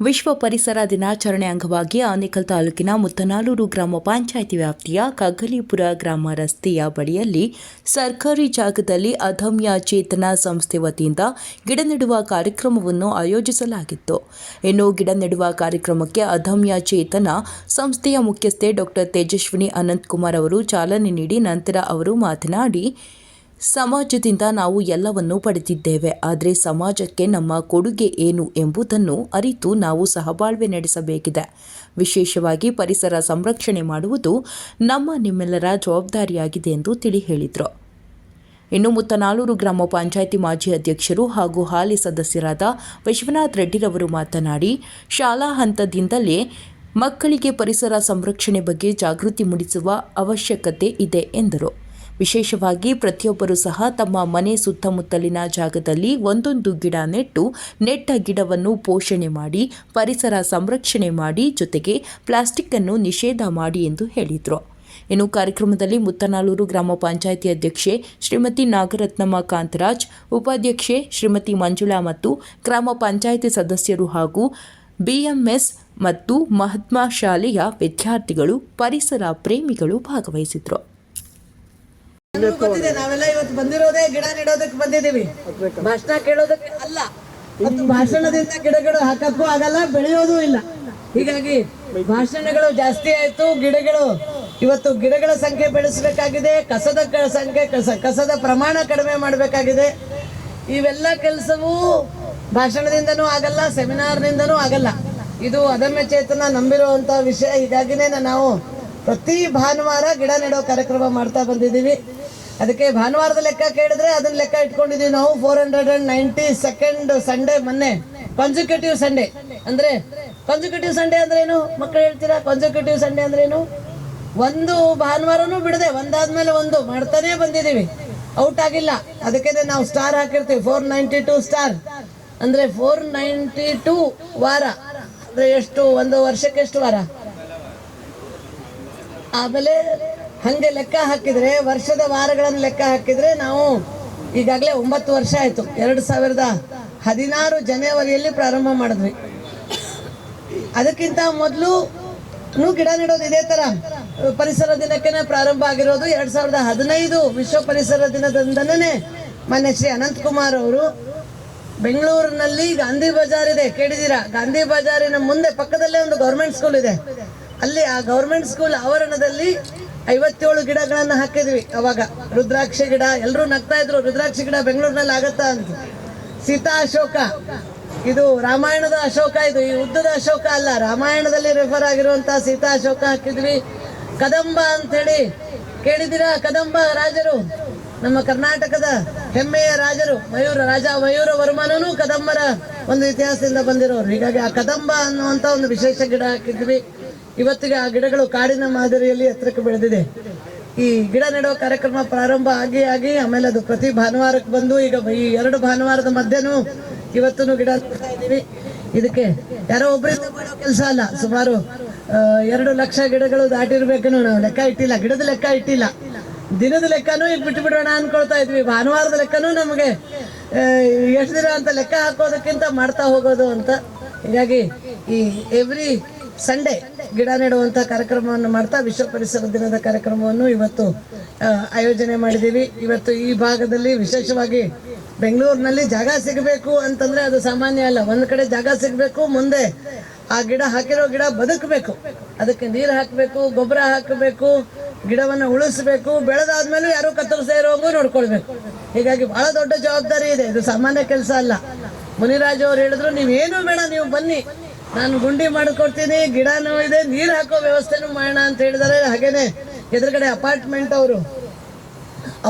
ವಿಶ್ವ ಪರಿಸರ ದಿನಾಚರಣೆ ಅಂಗವಾಗಿ ಆನೇಕಲ್ ತಾಲೂಕಿನ ಮುತ್ತನಾಲೂರು ಗ್ರಾಮ ಪಂಚಾಯಿತಿ ವ್ಯಾಪ್ತಿಯ ಕಗ್ಗಲೀಪುರ ಗ್ರಾಮ ರಸ್ತೆಯ ಬಳಿಯಲ್ಲಿ ಸರ್ಕಾರಿ ಜಾಗದಲ್ಲಿ ಅಧಮ್ಯ ಚೇತನ ಸಂಸ್ಥೆ ವತಿಯಿಂದ ಗಿಡ ನೆಡುವ ಕಾರ್ಯಕ್ರಮವನ್ನು ಆಯೋಜಿಸಲಾಗಿತ್ತು. ಇನ್ನು ಗಿಡ ನೆಡುವ ಕಾರ್ಯಕ್ರಮಕ್ಕೆ ಅಧಮ್ಯ ಚೇತನ ಸಂಸ್ಥೆಯ ಮುಖ್ಯಸ್ಥೆ ಡಾಕ್ಟರ್ ತೇಜಸ್ವಿನಿ ಅನಂತಕುಮಾರ್ ಅವರು ಚಾಲನೆ ನೀಡಿ ನಂತರ ಅವರು ಮಾತನಾಡಿ ಸಮಾಜದಿಂದ ನಾವು ಎಲ್ಲವನ್ನೂ ಪಡೆದಿದ್ದೇವೆ, ಆದರೆ ಸಮಾಜಕ್ಕೆ ನಮ್ಮ ಕೊಡುಗೆ ಏನು ಎಂಬುದನ್ನು ಅರಿತು ನಾವು ಸಹಬಾಳ್ವೆ ನಡೆಸಬೇಕಿದೆ. ವಿಶೇಷವಾಗಿ ಪರಿಸರ ಸಂರಕ್ಷಣೆ ಮಾಡುವುದು ನಮ್ಮ ನಿಮ್ಮೆಲ್ಲರ ಜವಾಬ್ದಾರಿಯಾಗಿದೆ ಎಂದು ತಿಳಿ ಹೇಳಿದರು ಇನ್ನು ಮುತ್ತನಾಲೂರು ಗ್ರಾಮ ಪಂಚಾಯಿತಿ ಮಾಜಿ ಅಧ್ಯಕ್ಷರು ಹಾಗೂ ಹಾಲಿ ಸದಸ್ಯರಾದ ವಿಶ್ವನಾಥ್ ರೆಡ್ಡಿರವರು ಮಾತನಾಡಿ, ಶಾಲಾ ಹಂತದಿಂದಲೇ ಮಕ್ಕಳಿಗೆ ಪರಿಸರ ಸಂರಕ್ಷಣೆ ಬಗ್ಗೆ ಜಾಗೃತಿ ಮೂಡಿಸುವ ಅವಶ್ಯಕತೆ ಇದೆ ಎಂದರು. ವಿಶೇಷವಾಗಿ ಪ್ರತಿಯೊಬ್ಬರೂ ಸಹ ತಮ್ಮ ಮನೆ ಸುತ್ತಮುತ್ತಲಿನ ಜಾಗದಲ್ಲಿ ಒಂದೊಂದು ಗಿಡ ನೆಟ್ಟು ನೆಟ್ಟ ಗಿಡವನ್ನು ಪೋಷಣೆ ಮಾಡಿ, ಪರಿಸರ ಸಂರಕ್ಷಣೆ ಮಾಡಿ, ಜೊತೆಗೆ ಪ್ಲಾಸ್ಟಿಕ್ ಅನ್ನು ನಿಷೇಧ ಮಾಡಿ ಎಂದು ಹೇಳಿದರು. ಇನ್ನು ಕಾರ್ಯಕ್ರಮದಲ್ಲಿ ಮುತ್ತನಾಲೂರು ಗ್ರಾಮ ಪಂಚಾಯಿತಿ ಅಧ್ಯಕ್ಷೆ ಶ್ರೀಮತಿ ನಾಗರತ್ನಮ್ಮ ಕಾಂತರಾಜ್, ಉಪಾಧ್ಯಕ್ಷೆ ಶ್ರೀಮತಿ ಮಂಜುಳಾ ಮತ್ತು ಗ್ರಾಮ ಪಂಚಾಯಿತಿ ಸದಸ್ಯರು ಹಾಗೂ ಬಿಎಂಎಸ್ ಮತ್ತು ಮಹಾತ್ಮ ಶಾಲೆಯ ವಿದ್ಯಾರ್ಥಿಗಳು, ಪರಿಸರ ಪ್ರೇಮಿಗಳು ಭಾಗವಹಿಸಿದರು. ಗೊತ್ತಿದೆ ನಾವೆಲ್ಲ ಇವತ್ತು ಬಂದಿರೋದೇ ಗಿಡ ನೆಡೋದಕ್ಕೆ ಬಂದಿದ್ದೀವಿ. ಭಾಷಣ ಕೇಳೋದಕ್ಕೆ ಅಲ್ಲ. ಮತ್ತು ಭಾಷಣದಿಂದ ಗಿಡಗಳು ಹಾಕಕ್ಕೂ ಆಗಲ್ಲ ಬೆಳೆಯೋದು ಇಲ್ಲ. ಹೀಗಾಗಿ ಭಾಷಣಗಳು ಜಾಸ್ತಿ ಆಯ್ತು ಗಿಡಗಳು ಇವತ್ತು ಗಿಡಗಳ ಸಂಖ್ಯೆ ಬೆಳೆಸಬೇಕಾಗಿದೆ ಕಸದ ಸಂಖ್ಯೆ ಕಸ ಕಸದ ಪ್ರಮಾಣ ಕಡಿಮೆ ಮಾಡಬೇಕಾಗಿದೆ. ಇವೆಲ್ಲ ಕೆಲಸವೂ ಭಾಷಣದಿಂದನೂ ಆಗಲ್ಲ ಸೆಮಿನಾರ್ನಿಂದನೂ ಆಗಲ್ಲ. ಇದು ಅದಮ್ಯ ಚೇತನ ನಂಬಿರುವಂತ ವಿಷಯ. ಹೀಗಾಗಿನೇ ನಾವು ಪ್ರತಿ ಭಾನುವಾರ ಗಿಡ ನೆಡೋ ಕಾರ್ಯಕ್ರಮ ಮಾಡ್ತಾ ಬಂದಿದ್ದೀವಿ. ಅದಕ್ಕೆ ಭಾನುವಾರದ ಲೆಕ್ಕ ಕೇಳಿದ್ರೆ ಅದನ್ನ ಲೆಕ್ಕ ಇಟ್ಕೊಂಡಿದೀವಿ ನಾವು. Four hundred and ninety second Sunday ಮೊನ್ನೆ. ಕಾನ್ಸಿಕ್ಯೂಟಿವ್ ಸಂಡೇ ಅಂದ್ರೆ ಕಾನ್ಸಿಕ್ಯೂಟಿವ್ ಸಂಡೇ ಅಂದ್ರೆ ಏನು? ಮಕ್ಕಳು ಹೇಳ್ತೀರಾ? ಕಾನ್ಸಿಕ್ಯೂಟಿವ್ ಸಂಡೇ ಅಂದ್ರೆ ಏನು? ಒಂದು ಭಾನುವಾರನು ಬಿಡದೆ ಒಂದಾದ್ಮೇಲೆ ಒಂದು ಮಾಡ್ತಾನೆ ಬಂದಿದೀವಿ ಔಟ್ ಆಗಿಲ್ಲ. ಅದಕ್ಕೆ ನಾವು ಸ್ಟಾರ್ ಹಾಕಿರ್ತೀವಿ. ಫೋರ್ ನೈಂಟಿ ಟೂ ಸ್ಟಾರ್ ಅಂದ್ರೆ ಫೋರ್ ನೈಂಟಿ ಟೂ ವಾರ. ಅಂದ್ರೆ ಎಷ್ಟು, ಒಂದು ವರ್ಷಕ್ಕೆ ಎಷ್ಟು ವಾರ? ಆಮೇಲೆ ಹಂಗೆ ಲೆಕ್ಕ ಹಾಕಿದ್ರೆ, ವರ್ಷದ ವಾರಗಳನ್ನು ಲೆಕ್ಕ ಹಾಕಿದ್ರೆ ನಾವು ಈಗಾಗಲೇ ಒಂಬತ್ತು ವರ್ಷ ಆಯ್ತು. ಎರಡು ಸಾವಿರದ ಹದಿನಾರು ಜನವರಿಯಲ್ಲಿ ಪ್ರಾರಂಭ ಮಾಡಿದ್ವಿ. ಅದಕ್ಕಿಂತ ಮೊದಲು ಗಿಡ ನೆಡೋದು ಇದೇ ತರ. ಪರಿಸರ ದಿನಕ್ಕೆ ಪ್ರಾರಂಭ ಆಗಿರೋದು ಎರಡ್ ಸಾವಿರದ ಹದಿನೈದು ವಿಶ್ವ ಪರಿಸರ ದಿನದಿಂದನೇ ಮಾನ್ಯ ಶ್ರೀ ಅನಂತಕುಮಾರ್ ಅವರು ಬೆಂಗಳೂರಿನಲ್ಲಿ ಗಾಂಧಿ ಬಜಾರ್ ಇದೆ. ಕೇಳಿದೀರಾ ಗಾಂಧಿ ಬಜಾರಿನ ಮುಂದೆ ಪಕ್ಕದಲ್ಲೇ ಒಂದು ಗೌರ್ಮೆಂಟ್ ಸ್ಕೂಲ್ ಇದೆ. ಅಲ್ಲಿ ಆ ಗೌರ್ಮೆಂಟ್ ಸ್ಕೂಲ್ ಆವರಣದಲ್ಲಿ ಐವತ್ತೇಳು ಗಿಡಗಳನ್ನ ಹಾಕಿದ್ವಿ ಅವಾಗ. ರುದ್ರಾಕ್ಷ ಗಿಡ ಎಲ್ಲರೂ ನಗ್ತಾ ಇದ್ರು, ರುದ್ರಾಕ್ಷ ಗಿಡ ಬೆಂಗಳೂರಿನಲ್ಲಿ ಆಗತ್ತಾ ಅಂತ. ಸೀತಾ ಅಶೋಕ. ಇದು ರಾಮಾಯಣದ ಅಶೋಕ ಇದು, ಈ ಉದ್ದದ ಅಶೋಕ ಅಲ್ಲ, ರಾಮಾಯಣದಲ್ಲಿ ರೆಫರ್ ಆಗಿರುವಂತಹ ಸೀತಾ ಅಶೋಕ ಹಾಕಿದ್ವಿ. ಕದಂಬ ಅಂತ ಹೇಳಿ ಕೇಳಿದಿರಾ ಕದಂಬ ರಾಜರು, ನಮ್ಮ ಕರ್ನಾಟಕದ ಹೆಮ್ಮೆಯ ರಾಜರು, ಮಯೂರ, ರಾಜ ಮಯೂರ ವರ್ಮನೂ ಕದಂಬರ ಒಂದು ಇತಿಹಾಸದಿಂದ ಬಂದಿರೋರು. ಹೀಗಾಗಿ ಆ ಕದಂಬ ಅನ್ನುವಂತ ಒಂದು ವಿಶೇಷ ಗಿಡ ಹಾಕಿದ್ವಿ. ಇವತ್ತಿಗೆ ಆ ಗಿಡಗಳು ಕಾಡಿನ ಮಾದರಿಯಲ್ಲಿ ಎತ್ತರಕ್ಕೆ ಬೆಳೆದಿದೆ. ಈ ಗಿಡ ನೆಡೋ ಕಾರ್ಯಕ್ರಮ ಪ್ರಾರಂಭ ಆಗಿ ಆಗಿ ಆಮೇಲೆ ಅದು ಪ್ರತಿ ಭಾನುವಾರಕ್ಕೆ ಬಂದು ಈಗ ಈ ಎರಡು ಭಾನುವಾರದ ಮಧ್ಯನೂ ಇವತ್ತು ಗಿಡ ಇದ್ದೀವಿ. ಇದಕ್ಕೆ ಯಾರೋ ಒಬ್ಬರಿಂದ ಮಾಡೋ ಕೆಲಸ ಅಲ್ಲ. ಸುಮಾರು ಎರಡು ಲಕ್ಷ ಗಿಡಗಳು ದಾಟಿರ್ಬೇಕನ್ನು ನಾವು ಲೆಕ್ಕ ಇಟ್ಟಿಲ್ಲ. ಗಿಡದ ಲೆಕ್ಕ ಇಟ್ಟಿಲ್ಲ. ದಿನದ ಲೆಕ್ಕನೂ ಈಗ ಬಿಟ್ಟು ಬಿಡೋಣ ಅನ್ಕೊಳ್ತಾ ಇದ್ವಿ. ಭಾನುವಾರದ ಲೆಕ್ಕನೂ ನಮಗೆ ಎಷ್ಟು ದಿನ ಅಂತ ಲೆಕ್ಕ ಹಾಕೋದಕ್ಕಿಂತ ಮಾಡ್ತಾ ಹೋಗೋದು ಅಂತ. ಹೀಗಾಗಿ ಈ ಎವ್ರಿ ಸಂಡೇ ಗಿಡ ನೆಡುವಂತ ಕಾರ್ಯಕ್ರಮವನ್ನು ಮಾಡ್ತಾ ವಿಶ್ವ ಪರಿಸರ ದಿನದ ಕಾರ್ಯಕ್ರಮವನ್ನು ಇವತ್ತು ಆಯೋಜನೆ ಮಾಡಿದ್ದೀವಿ. ಇವತ್ತು ಈ ಭಾಗದಲ್ಲಿ ವಿಶೇಷವಾಗಿ ಬೆಂಗಳೂರಿನಲ್ಲಿ ಜಾಗ ಸಿಗಬೇಕು ಅಂತಂದ್ರೆ ಅದು ಸಾಮಾನ್ಯ ಅಲ್ಲ. ಒಂದ್ ಕಡೆ ಜಾಗ ಸಿಗಬೇಕು, ಮುಂದೆ ಆ ಗಿಡ ಹಾಕಿರೋ ಗಿಡ ಬದುಕಬೇಕು. ಅದಕ್ಕೆ ನೀರು ಹಾಕಬೇಕು, ಗೊಬ್ಬರ ಹಾಕಬೇಕು, ಗಿಡವನ್ನು ಉಳಿಸ್ಬೇಕು, ಬೆಳೆದಾದ್ಮೇಲೆ ಯಾರು ಕತ್ತರಿಸದೇ ಇರೋಂಗೂ ನೋಡ್ಕೊಳ್ಬೇಕು. ಹೀಗಾಗಿ ಬಹಳ ದೊಡ್ಡ ಜವಾಬ್ದಾರಿ ಇದೆ. ಇದು ಸಾಮಾನ್ಯ ಕೆಲಸ ಅಲ್ಲ. ಮುನಿರಾಜ್ ಅವ್ರು ಹೇಳಿದ್ರು, ನೀವೇನು ಬೇಡ, ನೀವು ಬನ್ನಿ. ನಾನು ಗುಂಡಿ ಮಾಡಿಕೊಡ್ತೀನಿ ಗಿಡನೂ ಇದೆ ನೀರು ಹಾಕೋ ವ್ಯವಸ್ಥೆನೂ ಮಾಡೋಣ ಅಂತ ಹೇಳಿದ್ದಾರೆ. ಹಾಗೇನೆ ಎದುರುಗಡೆ ಅಪಾರ್ಟ್ಮೆಂಟ್ ಅವರು.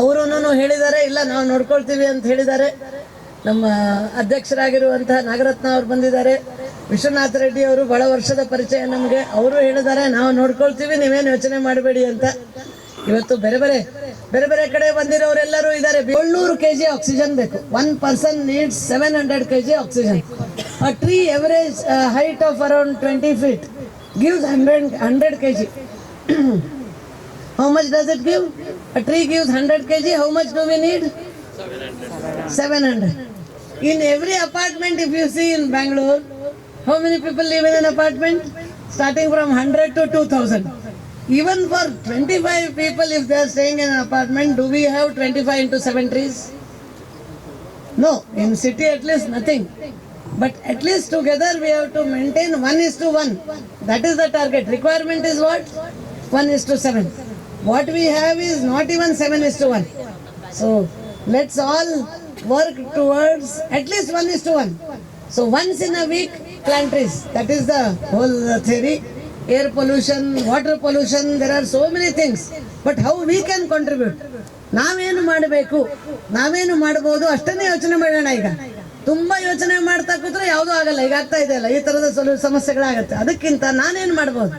ಅವರು ಹೇಳಿದ್ದಾರೆ, ಇಲ್ಲ ನಾವು ನೋಡ್ಕೊಳ್ತೀವಿ ಅಂತ ಹೇಳಿದ್ದಾರೆ. ನಮ್ಮ ಅಧ್ಯಕ್ಷರಾಗಿರುವಂತಹ ನಾಗರತ್ನ ಅವರು ಬಂದಿದ್ದಾರೆ. ವಿಶ್ವನಾಥ ರೆಡ್ಡಿ ಅವರು ಬಹಳ ವರ್ಷದ ಪರಿಚಯ ನಮಗೆ. ಅವರು ಹೇಳಿದ್ದಾರೆ, ನಾವು ನೋಡ್ಕೊಳ್ತೀವಿ, ನೀವೇನು ಯೋಚನೆ ಮಾಡಬೇಡಿ ಅಂತ. ಇವತ್ತು ಬೇರೆ ಬೇರೆ ಬೇರೆ ಬೇರೆ ಕಡೆ ಬಂದಿರೋರೆಲ್ಲರೂ ಇದ್ದಾರೆ. ಏಳ್ನೂರು ಕೆ ಜಿ ಆಕ್ಸಿಜನ್ ಬೇಕು. One person needs seven hundred K G oxygen. A tree average uh, height of around 20 feet gives 100, 100 kg. how much does it give? A tree gives 100 kg. How much do we need? 700. 700. In every apartment, if you see in Bangalore, how many people live in an apartment? Starting from 100 to 2000. Even for 25 people, if they are staying in an apartment, do we have 25 into 7 trees? No, in city at least nothing. But at least together we have to maintain 1 is to 1. That is the target. Requirement is what? 1 is to 7. What we have is not even 7 is to 1. So let's all work towards at least 1 is to 1. So once in a week, plant trees. That is the whole uh, theory. Air pollution, water pollution, there are so many things. But how we can contribute? ನಾವೇನು ಮಾಡಬೇಕು ನಾವೇನು ಮಾಡ್ಬೋದು ಅಷ್ಟನ್ನೇ ಯೋಚನೆ ಮಾಡೋಣ ಈಗ ತುಂಬಾ ಯೋಚನೆ ಮಾಡ್ತಾ ಕೂತ್ರೆ ಯಾವುದೂ ಆಗಲ್ಲ. ಈಗ ಆಗ್ತಾ ಇದೆ ಅಲ್ಲ, ಈ ತರದ ಸ್ವಲ್ಪ ಸಮಸ್ಯೆಗಳಾಗತ್ತೆ. ಅದಕ್ಕಿಂತ ನಾನೇನ್ ಮಾಡ್ಬೋದು?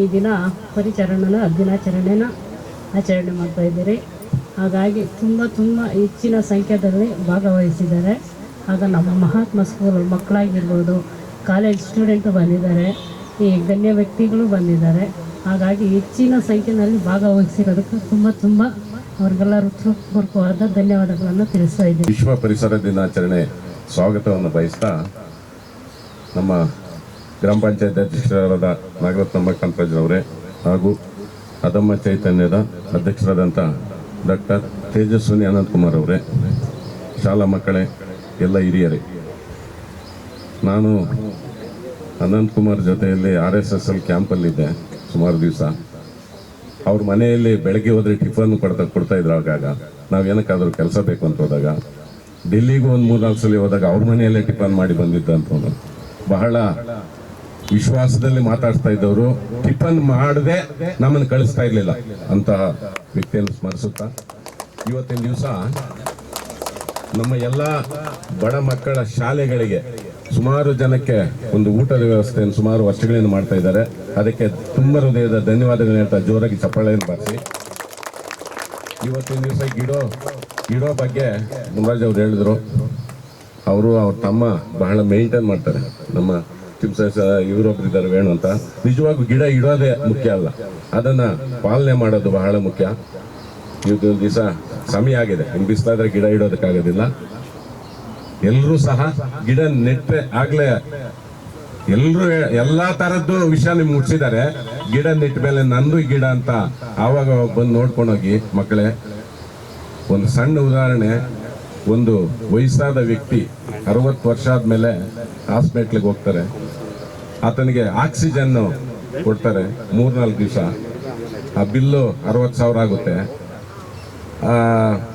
ಈ ದಿನ ಪರಿಚರಣನ, ದಿನಾಚರಣೆನ ಆಚರಣೆ ಮಾಡ್ತಾ ಇದ್ದೀರಿ. ಹಾಗಾಗಿ ತುಂಬ ತುಂಬ ಹೆಚ್ಚಿನ ಸಂಖ್ಯೆಯಲ್ಲಿ ಭಾಗವಹಿಸಿದ್ದಾರೆ. ಆಗ ನಮ್ಮ ಮಹಾತ್ಮ ಸ್ಕೂಲ್ ಮಕ್ಕಳಾಗಿರ್ಬೋದು ಕಾಲೇಜ್ ಸ್ಟೂಡೆಂಟು ಬಂದಿದ್ದಾರೆ, ಈ ಗಣ್ಯ ವ್ಯಕ್ತಿಗಳು ಬಂದಿದ್ದಾರೆ. ಹಾಗಾಗಿ ಹೆಚ್ಚಿನ ಸಂಖ್ಯೆಯಲ್ಲಿ ಭಾಗವಹಿಸಿರೋದಕ್ಕೆ ತುಂಬ ತುಂಬ ಅವ್ರಿಗೆಲ್ಲರೂ ಹೃತ್ಪೂರ್ವಕವಾದ ಧನ್ಯವಾದಗಳನ್ನು ತಿಳಿಸ್ತಾ ಇದ್ದೀವಿ ವಿಶ್ವ ಪರಿಸರ ದಿನಾಚರಣೆ ಸ್ವಾಗತವನ್ನು ಬಯಸ್ತಾ ನಮ್ಮ ಗ್ರಾಮ ಪಂಚಾಯತ್ ಅಧ್ಯಕ್ಷರಾದ ನಾಗರತ್ನಮ್ಮ ಅವರೇ ಹಾಗೂ ಅದಮ್ಮ ಚೈತನ್ಯದ ಅಧ್ಯಕ್ಷರಾದಂಥ ಡಾಕ್ಟರ್ ತೇಜಸ್ವಿನಿ ಅನಂತಕುಮಾರ್ ಅವರೇ, ಶಾಲಾ ಮಕ್ಕಳೇ, ಎಲ್ಲ ಹಿರಿಯರೇ. ನಾನು ಅನಂತಕುಮಾರ್ ಜೊತೆಯಲ್ಲಿ ಆರ್ ಎಸ್ ಎಸ್ ಎಲ್ ಕ್ಯಾಂಪಲ್ಲಿದ್ದೆ ಸುಮಾರು ದಿವಸ. ಅವ್ರ ಮನೆಯಲ್ಲಿ ಬೆಳಗ್ಗೆ ಹೋದ್ರೆ ಟಿಫನ್ ಕೊಡ್ತಾ ಕೊಡ್ತಾ ಇದ್ರು ಆಗಾಗ. ನಾವು ಏನಕ್ಕಾದ್ರೂ ಕೆಲಸ ಬೇಕು ಅಂತ ಹೋದಾಗ. ಡೆಲ್ಲಿಗೂ ಒಂದು ಮೂರ್ನಾಲ್ಕು ಸಲ ಹೋದಾಗ ಅವ್ರ ಮನೆಯಲ್ಲೇ ಟಿಫನ್ ಮಾಡಿ ಬಂದಿದ್ದ ಅಂತ ಬಹಳ ವಿಶ್ವಾಸದಲ್ಲಿ ಮಾತಾಡ್ತಾ ಇದ್ದವರು. ಟಿಫನ್ ಮಾಡದೆ ನಮ್ಮನ್ನು ಕಳಿಸ್ತಾ ಇರಲಿಲ್ಲ ಅಂತಹ ವ್ಯಕ್ತಿಯನ್ನು ಸ್ಮರಿಸುತ್ತಾ. ಇವತ್ತಿನ ದಿವಸ ನಮ್ಮ ಎಲ್ಲ ಬಡ ಮಕ್ಕಳ ಶಾಲೆಗಳಿಗೆ ಸುಮಾರು ಜನಕ್ಕೆ ಒಂದು ಊಟದ ವ್ಯವಸ್ಥೆಯನ್ನು ಸುಮಾರು ವರ್ಷಗಳಿಂದ ಮಾಡ್ತಾ ಇದ್ದಾರೆ. ಅದಕ್ಕೆ ತುಂಬ ಹೃದಯದ ಧನ್ಯವಾದಗಳು ಹೇಳ್ತಾ ಜೋರಾಗಿ ಚಪ್ಪಾಳೆಯನ್ನು ಬಾರಿಸಿ. ಇವತ್ತಿನ ದಿವಸ ಗಿಡೋ ಗಿಡೋ ಬಗ್ಗೆ ಮುರಾಜ್ ಅವ್ರು ಹೇಳಿದ್ರು. ಅವರು ಅವ್ರ ತಮ್ಮ ಬಹಳ ಮೇಂಟೈನ್ ಮಾಡ್ತಾರೆ. ನಮ್ಮ ಚಿಮ್ಸ ಇವರೊಬ್ರು ಇದ್ದಾರೆ ವೇಣು ಅಂತ. ನಿಜವಾಗೂ ಗಿಡ ಇಡೋದೇ ಮುಖ್ಯ ಅಲ್ಲ. ಅದನ್ನು ಪಾಲನೆ ಮಾಡೋದು ಬಹಳ ಮುಖ್ಯ. ಇವತ್ತು ದಿವಸ ಸಮಯ ಆಗಿದೆ. ಇನ್ನು ಬಿಸಿಲಾದ್ರೆ ಗಿಡ ಇಡೋದಕ್ಕಾಗೋದಿಲ್ಲ. ಎಲ್ಲರೂ ಸಹ ಗಿಡ ನೆಟ್ಟೆ ಆಗ್ಲೇ ಎಲ್ಲರೂ ಎಲ್ಲಾ ತರದ್ದು ವಿಷಯ ನಿಮ್ಗೆ ಮುಟ್ಸಿದ್ದಾರೆ. ಗಿಡ ನೆಟ್ಟ ಮೇಲೆ ನಂದು ಗಿಡ ಅಂತ ಆವಾಗ ಬಂದು ನೋಡ್ಕೊಂಡೋಗಿ ಮಕ್ಕಳೇ. ಒಂದು ಸಣ್ಣ ಉದಾಹರಣೆ, ಒಂದು ವಯಸ್ಸಾದ ವ್ಯಕ್ತಿ ಅರವತ್ತು ವರ್ಷ ಆದ್ಮೇಲೆ ಹಾಸ್ಪಿಟ್ಲಿಗೆ ಹೋಗ್ತಾರೆ. ಆತನಿಗೆ ಆಕ್ಸಿಜನ್ ಕೊಡ್ತಾರೆ ಮೂರ್ನಾಲ್ಕು ದಿವಸ. ಆ ಬಿಲ್ಲು ಅರವತ್ತು ಸಾವಿರ ಆಗುತ್ತೆ.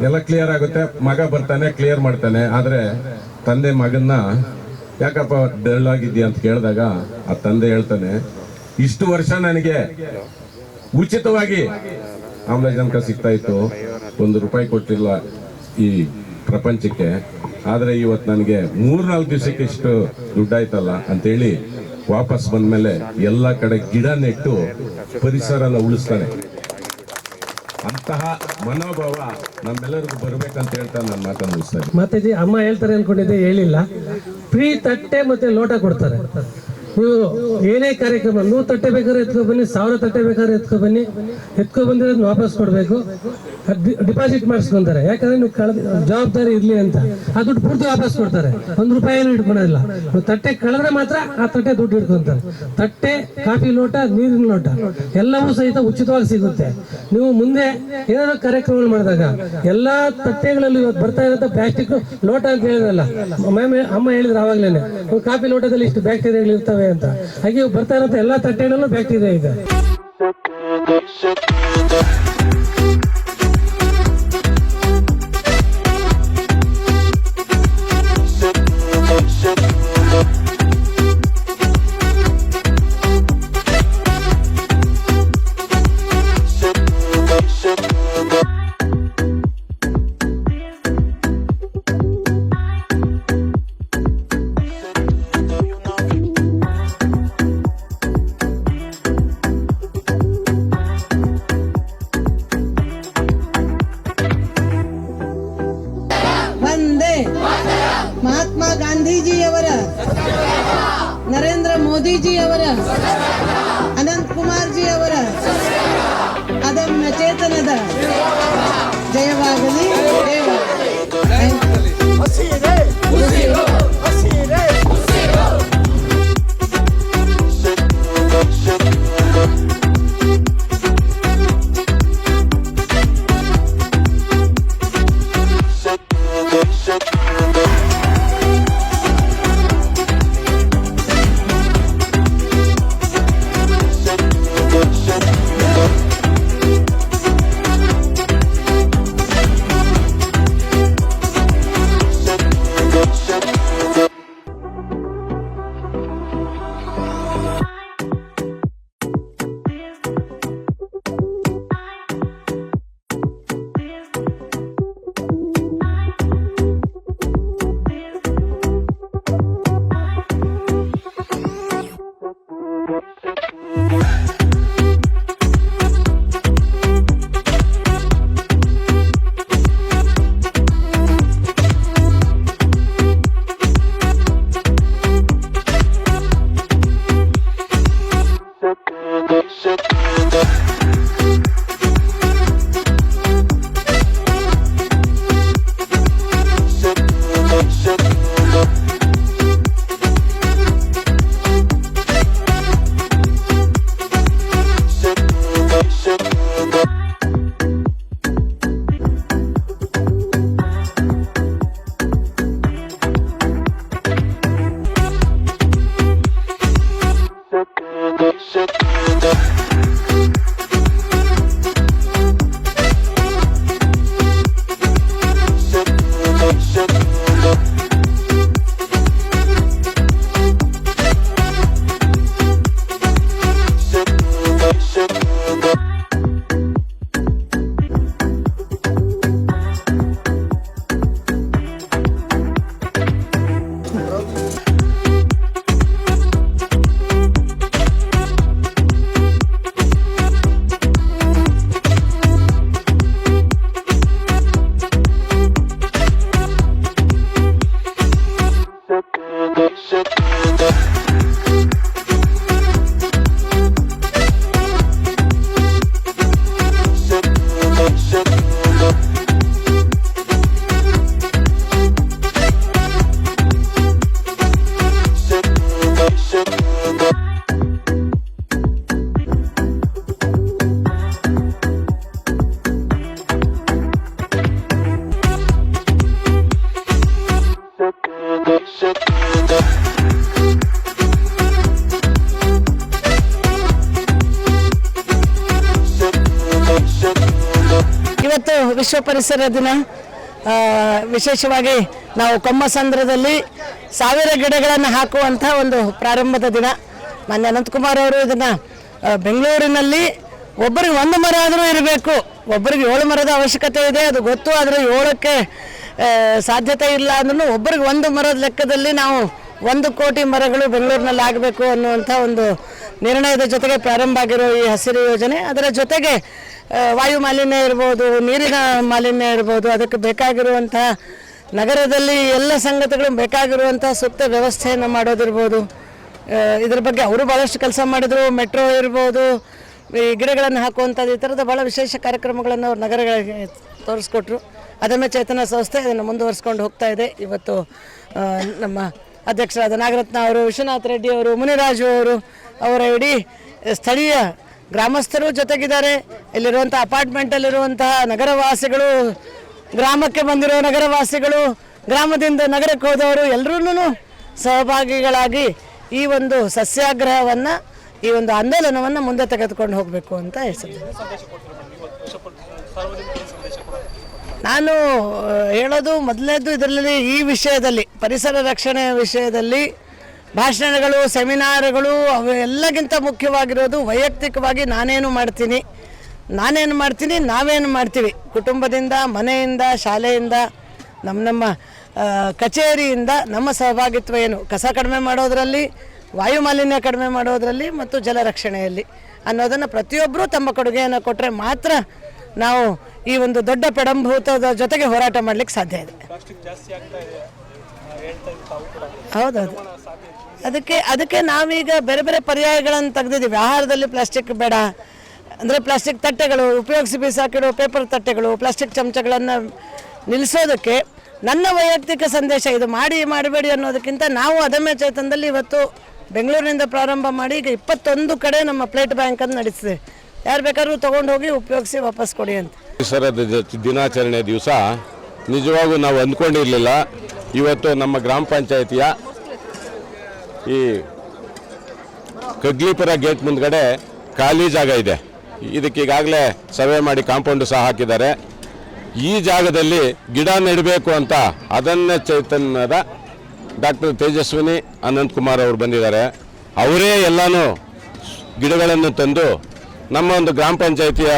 ಎಲ್ಲ ಕ್ಲಿಯರ್ ಆಗುತ್ತೆ. ಮಗ ಬರ್ತಾನೆ ಕ್ಲಿಯರ್ ಮಾಡ್ತಾನೆ. ಆದರೆ ತಂದೆ ಮಗನ್ನ, ಯಾಕಪ್ಪ ಡಲ್ ಆಗಿದ್ಯಾ ಅಂತ ಕೇಳಿದಾಗ ಆ ತಂದೆ ಹೇಳ್ತಾನೆ, ಇಷ್ಟು ವರ್ಷ ನನಗೆ ಉಚಿತವಾಗಿ ಆಮ್ಲಜನಕ ಸಿಗ್ತಾ ಇತ್ತು. ಒಂದು ರೂಪಾಯಿ ಕೊಟ್ಟಿಲ್ಲ ಈ ಪ್ರಪಂಚಕ್ಕೆ. ಆದರೆ ಇವತ್ತು ನನಗೆ ಮೂರ್ನಾಲ್ಕು ದಿವಸಕ್ಕೆ ಇಷ್ಟು ದುಡ್ಡಾಯ್ತಲ್ಲ? ಅಂತೇಳಿ ವಾಪಸ್ ಬಂದ್ಮೇಲೆ ಎಲ್ಲ ಕಡೆ ಗಿಡ ನೆಟ್ಟು ಪರಿಸರನ ಉಳಿಸ್ತಾನೆ. ಅಂತಹ ಮನೋಭಾವ ನಮ್ಮೆಲ್ಲರಿಗೂ ಬರ್ಬೇಕಂತ ಹೇಳ್ತಾ ನನ್ನ ಮಾತನ್ನು ಮತ್ತೆ ಅಮ್ಮ ಹೇಳ್ತಾರೆ ಅನ್ಕೊಂಡಿದ್ದೆ, ಹೇಳಿಲ್ಲ. ಫ್ರೀ ತಟ್ಟೆ ಮತ್ತೆ ಲೋಟ ಕೊಡ್ತಾರೆ. ನೀವು ಏನೇ ಕಾರ್ಯಕ್ರಮ, ನೂರು ತಟ್ಟೆ ಬೇಕಾದ್ರೆ ಎತ್ಕೊ ಬನ್ನಿ, ಸಾವಿರ ತಟ್ಟೆ ಬೇಕಾದ್ರೆ ಎತ್ಕೊ ಬನ್ನಿ. ಎತ್ಕೊ ಬಂದಿರೋದು ವಾಪಸ್ ಕೊಡಬೇಕು. ಡಿಪಾಸಿಟ್ ಮಾಡಿಸ್ಕೊಂತಾರೆ. ಯಾಕಂದ್ರೆ ನೀವು ಕಳೆದ, ಜವಾಬ್ದಾರಿ ಇರಲಿ ಅಂತ. ಆ ದುಡ್ಡು ಪೂರ್ತಿ ವಾಪಸ್ ಕೊಡ್ತಾರೆ. ಒಂದು ರೂಪಾಯಿ ಏನು ಇಟ್ಕೊಳೋದಿಲ್ಲ ತಟ್ಟೆ ಕಳೆದ್ರೆ ಮಾತ್ರ ಆ ತಟ್ಟೆ ದುಡ್ಡು ಇಟ್ಕೊಂತಾರೆ. ತಟ್ಟೆ, ಕಾಫಿ ಲೋಟ, ನೀರಿನ ಲೋಟ, ಎಲ್ಲವೂ ಸಹಿತ ಉಚಿತವಾಗಿ ಸಿಗುತ್ತೆ. ನೀವು ಮುಂದೆ ಏನಾದ್ರು ಕಾರ್ಯಕ್ರಮ ಮಾಡಿದಾಗ, ಎಲ್ಲಾ ತಟ್ಟೆಗಳಲ್ಲಿ ಇವತ್ತು ಬರ್ತಾ ಇರೋಂಥ ಪ್ಲಾಸ್ಟಿಕ್ ಲೋಟ ಅಂತ ಹೇಳಿದ್ರಲ್ಲ. ಮ್ಯಾಮ್ ಅಮ್ಮ ಹೇಳಿದ್ರು ಆವಾಗ್ಲೇನೆ, ಕಾಫಿ ಲೋಟದಲ್ಲಿ ಇಷ್ಟು ಬ್ಯಾಕ್ಟೀರಿಯಾಗಳು ಇರ್ತವೆ ಅಂತ. ಹಾಗೆ ಬರ್ತಾ ಇರೋ ಎಲ್ಲಾ ತಟ್ಟೆಗಳಲ್ಲೂ ಬ್ಯಾಕ್ಟೀರಿಯಾ ಇದೆ. ಮೋದಿಜಿಯವರ ಜಿ ಕುಮಾರ್ಜಿಯವರ ಅದಮ್ಯ ಚೇತನದ ಜಯವಾಗಲಿ. ಪರಿಸರ ದಿನ. ವಿಶೇಷವಾಗಿ ನಾವು ಕೊಮ್ಮಸಂದ್ರದಲ್ಲಿ ಸಾವಿರ ಗಿಡಗಳನ್ನು ಹಾಕುವಂಥ ಒಂದು ಪ್ರಾರಂಭದ ದಿನ. ಮಾನ್ಯ ಅನಂತಕುಮಾರ್ ಅವರು ಇದನ್ನು ಬೆಂಗಳೂರಿನಲ್ಲಿ ಒಬ್ಬರಿಗೆ ಒಂದು ಮರ ಆದರೂ ಇರಬೇಕು. ಒಬ್ಬರಿಗೆ ಏಳು ಮರದ ಅವಶ್ಯಕತೆ ಇದೆ, ಅದು ಗೊತ್ತು, ಆದರೆ ಏಳಕ್ಕೆ ಸಾಧ್ಯತೆ ಇಲ್ಲ ಅಂದ್ರೂ ಒಬ್ಬರಿಗೆ ಒಂದು ಮರದ ಲೆಕ್ಕದಲ್ಲಿ ನಾವು ಒಂದು ಕೋಟಿ ಮರಗಳು ಬೆಂಗಳೂರಿನಲ್ಲಿ ಆಗಬೇಕು ಅನ್ನುವಂಥ ಒಂದು ನಿರ್ಣಯದ ಜೊತೆಗೆ ಪ್ರಾರಂಭ ಆಗಿರೋ ಈ ಹಸಿರು ಯೋಜನೆ, ಅದರ ಜೊತೆಗೆ ವಾಯು ಮಾಲಿನ್ಯ ಇರ್ಬೋದು, ನೀರಿನ ಮಾಲಿನ್ಯ ಇರ್ಬೋದು, ಅದಕ್ಕೆ ಬೇಕಾಗಿರುವಂತಹ ನಗರದಲ್ಲಿ ಎಲ್ಲ ಸಂಗತಿಗಳು ಬೇಕಾಗಿರುವಂಥ ಸೂಕ್ತ ವ್ಯವಸ್ಥೆಯನ್ನು ಮಾಡೋದಿರ್ಬೋದು. ಇದ್ರ ಬಗ್ಗೆ ಅವರು ಭಾಳಷ್ಟು ಕೆಲಸ ಮಾಡಿದರು, ಮೆಟ್ರೋ ಇರ್ಬೋದು, ಈ ಗಿಡಗಳನ್ನು ಹಾಕುವಂಥದ್ದು, ಈ ಥರದ ಭಾಳ ವಿಶೇಷ ಕಾರ್ಯಕ್ರಮಗಳನ್ನು ಅವ್ರು ನಗರಗಳಿಗೆ ತೋರಿಸ್ಕೊಟ್ರು. ಅದನ್ನು ಚೇತನ ಸಂಸ್ಥೆ ಇದನ್ನು ಮುಂದುವರಿಸ್ಕೊಂಡು ಹೋಗ್ತಾ ಇದೆ. ಇವತ್ತು ನಮ್ಮ ಅಧ್ಯಕ್ಷರಾದ ನಾಗರತ್ನ ಅವರು, ವಿಶ್ವನಾಥ್ ರೆಡ್ಡಿ ಅವರು, ಮುನಿರಾಜು ಅವರು ಅವರ ಇಡೀ ಸ್ಥಳೀಯ ಗ್ರಾಮಸ್ಥರು ಜೊತೆಗಿದ್ದಾರೆ. ಇಲ್ಲಿರುವಂಥ ಅಪಾರ್ಟ್ಮೆಂಟಲ್ಲಿರುವಂತಹ ನಗರವಾಸಿಗಳು, ಗ್ರಾಮಕ್ಕೆ ಬಂದಿರೋ ನಗರವಾಸಿಗಳು, ಗ್ರಾಮದಿಂದ ನಗರಕ್ಕೆ ಹೋದವರು ಎಲ್ಲರೂ ಸಹಭಾಗಿಗಳಾಗಿ ಈ ಒಂದು ಸಸ್ಯಾಗ್ರಹವನ್ನು, ಈ ಒಂದು ಆಂದೋಲನವನ್ನು ಮುಂದೆ ತೆಗೆದುಕೊಂಡು ಹೋಗಬೇಕು ಅಂತ ಹೇಳ್ತೀನಿ ನಾನು ಹೇಳೋದು ಮೊದಲನೇದು ಇದರಲ್ಲಿ ಈ ವಿಷಯದಲ್ಲಿ, ಪರಿಸರ ರಕ್ಷಣೆಯ ವಿಷಯದಲ್ಲಿ ಭಾಷಣಗಳು, ಸೆಮಿನಾರ್ಗಳು ಅವೆಲ್ಲಕ್ಕಿಂತ ಮುಖ್ಯವಾಗಿರೋದು ವೈಯಕ್ತಿಕವಾಗಿ ನಾನೇನು ಮಾಡ್ತೀನಿ. ನಾನೇನು ಮಾಡ್ತೀನಿ, ನಾವೇನು ಮಾಡ್ತೀವಿ. ಕುಟುಂಬದಿಂದ, ಮನೆಯಿಂದ, ಶಾಲೆಯಿಂದ, ನಮ್ಮ ನಮ್ಮ ಕಚೇರಿಯಿಂದ ನಮ್ಮ ಸಹಭಾಗಿತ್ವ ಏನು? ಕಸ ಕಡಿಮೆ ಮಾಡೋದರಲ್ಲಿ, ವಾಯು ಮಾಲಿನ್ಯ ಕಡಿಮೆ ಮಾಡೋದರಲ್ಲಿ ಮತ್ತು ಜಲ ರಕ್ಷಣೆಯಲ್ಲಿ ಅನ್ನೋದನ್ನು ಪ್ರತಿಯೊಬ್ಬರೂ ತಮ್ಮ ಕೊಡುಗೆಯನ್ನು ಕೊಟ್ಟರೆ ಮಾತ್ರ ನಾವು ಈ ಒಂದು ದೊಡ್ಡ ಪೆಡಂಭೂತದ ಜೊತೆಗೆ ಹೋರಾಟ ಮಾಡಲಿಕ್ಕೆ ಸಾಧ್ಯ ಇದೆ. ಹೌದೌದು. ಅದಕ್ಕೆ ಅದಕ್ಕೆ ನಾವೀಗ ಬೇರೆ ಬೇರೆ ಪರ್ಯಾಯಗಳನ್ನು ತೆಗೆದಿದ್ದೀವಿ. ಆಹಾರದಲ್ಲಿ ಪ್ಲಾಸ್ಟಿಕ್ ಬೇಡ. ಅಂದರೆ ಪ್ಲಾಸ್ಟಿಕ್ ತಟ್ಟೆಗಳು, ಉಪಯೋಗಿಸಿ ಬಿಸಾಕಿಡೋ ಪೇಪರ್ ತಟ್ಟೆಗಳು ಪ್ಲಾಸ್ಟಿಕ್ ಚಮಚಗಳನ್ನು ನಿಲ್ಲಿಸೋದಕ್ಕೆ ನನ್ನ ವೈಯಕ್ತಿಕ ಸಂದೇಶ ಇದು. ಮಾಡಿ, ಮಾಡಬೇಡಿ ಅನ್ನೋದಕ್ಕಿಂತ ನಾವು ಅದಮ್ಯ ಚೇತನದಲ್ಲಿ ಇವತ್ತು ಬೆಂಗಳೂರಿನಿಂದ ಪ್ರಾರಂಭ ಮಾಡಿ ಈಗ ಇಪ್ಪತ್ತೊಂದು ಕಡೆ ನಮ್ಮ ಪ್ಲೇಟ್ ಬ್ಯಾಂಕನ್ನು ನಡೆಸಿದೆ. ಯಾರು ಬೇಕಾದ್ರೂ ತೊಗೊಂಡು ಹೋಗಿ ಉಪಯೋಗಿಸಿ ವಾಪಸ್ ಕೊಡಿ ಅಂತ. ಪರಿಸರದ ದಿನಾಚರಣೆ ದಿವಸ. ನಿಜವಾಗೂ ನಾವು ಅಂದ್ಕೊಂಡಿರಲಿಲ್ಲ. ಇವತ್ತು ನಮ್ಮ ಗ್ರಾಮ ಪಂಚಾಯಿತಿಯ ಈ ಕಗ್ಲಿಪುರ ಗೇಟ್ ಮುಂದ್ಗಡೆ ಖಾಲಿ ಜಾಗ ಇದೆ. ಇದಕ್ಕೆ ಈಗಾಗಲೇ ಸರ್ವೆ ಮಾಡಿ ಕಾಂಪೌಂಡು ಸಹ ಹಾಕಿದ್ದಾರೆ. ಈ ಜಾಗದಲ್ಲಿ ಗಿಡ ನೆಡಬೇಕು ಅಂತ ಅದನ್ನೇ ಚೈತನ್ಯದ ಡಾಕ್ಟರ್ ತೇಜಸ್ವಿನಿ ಅನಂತ್ ಕುಮಾರ್ ಅವರು ಬಂದಿದ್ದಾರೆ. ಅವರೇ ಎಲ್ಲನೂ ಗಿಡಗಳನ್ನು ತಂದು ನಮ್ಮ ಒಂದು ಗ್ರಾಮ ಪಂಚಾಯಿತಿಯ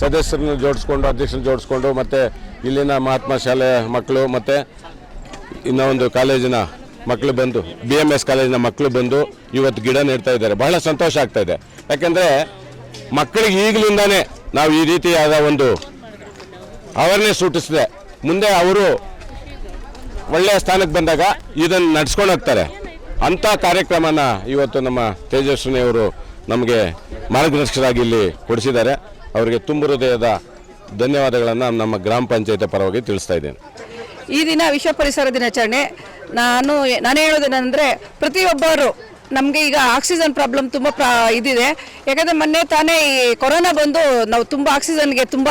ಸದಸ್ಯರನ್ನು ಜೋಡಿಸ್ಕೊಂಡು, ಅಧ್ಯಕ್ಷರನ್ನು ಜೋಡಿಸ್ಕೊಂಡು ಮತ್ತು ಇಲ್ಲಿನ ಮಹಾತ್ಮ ಶಾಲೆ ಮಕ್ಕಳು ಮತ್ತು ಇನ್ನೂ ಒಂದು ಕಾಲೇಜಿನ ಮಕ್ಕಳು ಬಂದು ಬಿ ಎಂ ಎಸ್ ಕಾಲೇಜಿನ ಮಕ್ಕಳು ಬಂದು ಇವತ್ತು ಗಿಡ ನೆಡ್ತಾ ಇದ್ದಾರೆ. ಬಹಳ ಸಂತೋಷ ಆಗ್ತಾ ಇದೆ. ಯಾಕೆಂದರೆ ಮಕ್ಕಳಿಗೆ ಈಗಲಿಂದಾನೇ ನಾವು ಈ ರೀತಿಯಾದ ಒಂದು ಅವೇರ್ನೆಸ್ ಹುಟ್ಟಿಸಿದೆ. ಮುಂದೆ ಅವರು ಒಳ್ಳೆಯ ಸ್ಥಾನಕ್ಕೆ ಬಂದಾಗ ಇದನ್ನು ನಡ್ಸ್ಕೊಂಡು ಹೋಗ್ತಾರೆ. ಅಂಥ ಕಾರ್ಯಕ್ರಮನ ಇವತ್ತು ನಮ್ಮ ತೇಜಸ್ವಿನಿ ಅವರು ನಮಗೆ ಮಾರ್ಗದರ್ಶಕರಾಗಿ ಇಲ್ಲಿ ಕೊಡಿಸಿದ್ದಾರೆ. ಅವರಿಗೆ ತುಂಬ ಹೃದಯದ ಧನ್ಯವಾದಗಳನ್ನು ನಮ್ಮ ಗ್ರಾಮ ಪಂಚಾಯತ್ ಪರವಾಗಿ ತಿಳಿಸ್ತಾ ಇದ್ದೇನೆ. ಈ ದಿನ ವಿಶ್ವ ಪರಿಸರ ದಿನಾಚರಣೆ. ನಾನು ನಾನು ಹೇಳೋದೇನೆಂದರೆ ಪ್ರತಿಯೊಬ್ಬರು ನಮಗೆ ಈಗ ಆಕ್ಸಿಜನ್ ಪ್ರಾಬ್ಲಮ್ ತುಂಬ ಪ್ರಾ, ಇದಿದೆ. ಯಾಕಂದರೆ ಮೊನ್ನೆ ತಾನೇ ಈ ಕೊರೋನಾ ಬಂದು ನಾವು ತುಂಬ ಆಕ್ಸಿಜನ್ಗೆ ತುಂಬ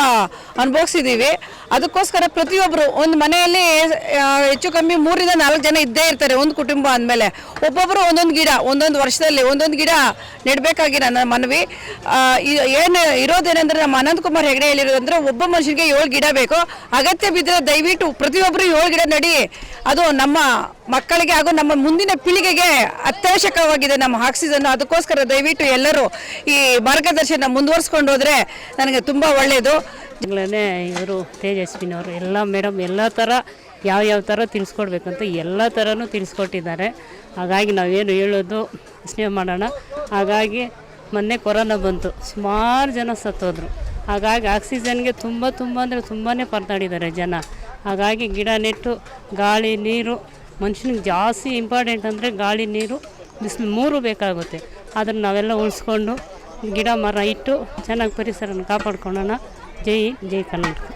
ಅನುಭವಿಸಿದ್ದೀವಿ ಅದಕ್ಕೋಸ್ಕರ ಪ್ರತಿಯೊಬ್ಬರು ಒಂದು ಮನೆಯಲ್ಲಿ ಹೆಚ್ಚು ಕಮ್ಮಿ ಮೂರಿಂದ ನಾಲ್ಕು ಜನ ಇದ್ದೇ ಇರ್ತಾರೆ ಒಂದು ಕುಟುಂಬ ಅಂದಮೇಲೆ. ಒಬ್ಬೊಬ್ಬರು ಒಂದೊಂದು ಗಿಡ, ಒಂದೊಂದು ವರ್ಷದಲ್ಲಿ ಒಂದೊಂದು ಗಿಡ ನೆಡಬೇಕಾಗಿ ನನ್ನ ಮನವಿ. ಏನು ಇರೋದೇನೆಂದರೆ ನಮ್ಮ ಅನಂತಕುಮಾರ್ ಹೆಗಡೆ ಹೇಳಿರೋದಂದ್ರೆ ಒಬ್ಬ ಮನುಷ್ಯನಿಗೆ ಏಳು ಗಿಡ ಬೇಕು. ಅಗತ್ಯ ಬಿದ್ದರೆ ದಯವಿಟ್ಟು ಪ್ರತಿಯೊಬ್ಬರು ಏಳು ಗಿಡ ನಡಿ. ಅದು ನಮ್ಮ ಮಕ್ಕಳಿಗೆ ಹಾಗೂ ನಮ್ಮ ಮುಂದಿನ ಪೀಳಿಗೆಗೆ ಅತ್ಯವಶ್ಯಕವಾಗಿದೆ ನಮ್ಮ ಆಕ್ಸಿಜನ್ ಅದಕ್ಕೋಸ್ಕರ ದಯವಿಟ್ಟು ಎಲ್ಲರೂ ಈ ಮಾರ್ಗದರ್ಶನ ಮುಂದುವರಿಸ್ಕೊಂಡು ಹೋದರೆ ನನಗೆ ತುಂಬ ಒಳ್ಳೆಯದು ಇವರು ತೇಜಸ್ವಿನವರು, ಎಲ್ಲ ಮೇಡಮ್ ಎಲ್ಲ ಥರ ಯಾವ ಯಾವ ಥರ ತಿಳಿಸ್ಕೊಡ್ಬೇಕಂತ ಎಲ್ಲ ಥರನೂ ತಿಳಿಸ್ಕೊಟ್ಟಿದ್ದಾರೆ ಹಾಗಾಗಿ ನಾವೇನು ಹೇಳೋದು ಸ್ನೇಹ ಮಾಡೋಣ. ಹಾಗಾಗಿ ಮೊನ್ನೆ ಕೊರೋನಾ ಬಂತು, ಸುಮಾರು ಜನ ಸತ್ತೋದ್ರು. ಹಾಗಾಗಿ ಆಕ್ಸಿಜನ್ಗೆ ತುಂಬ ತುಂಬ ಅಂದರೆ ತುಂಬಾ ಪರದಾಡಿದ್ದಾರೆ ಜನ. ಹಾಗಾಗಿ ಗಿಡ ನೆಟ್ಟು, ಗಾಳಿ, ನೀರು ಮನುಷ್ಯನಿಗೆ ಜಾಸ್ತಿ ಇಂಪಾರ್ಟೆಂಟ್ ಅಂದರೆ ಗಾಳಿ, ನೀರು, ಬಿಸಿಲು ಮೂರು ಬೇಕಾಗುತ್ತೆ. ಅದನ್ನು ನಾವೆಲ್ಲ ಉಳಿಸ್ಕೊಂಡು ಗಿಡ, ಮರ ಇಟ್ಟು ಚೆನ್ನಾಗಿ ಪರಿಸರನ ಕಾಪಾಡ್ಕೊಳ್ಳೋಣ. ಜೈ ಜೈ ಕರ್ನಾಟಕ.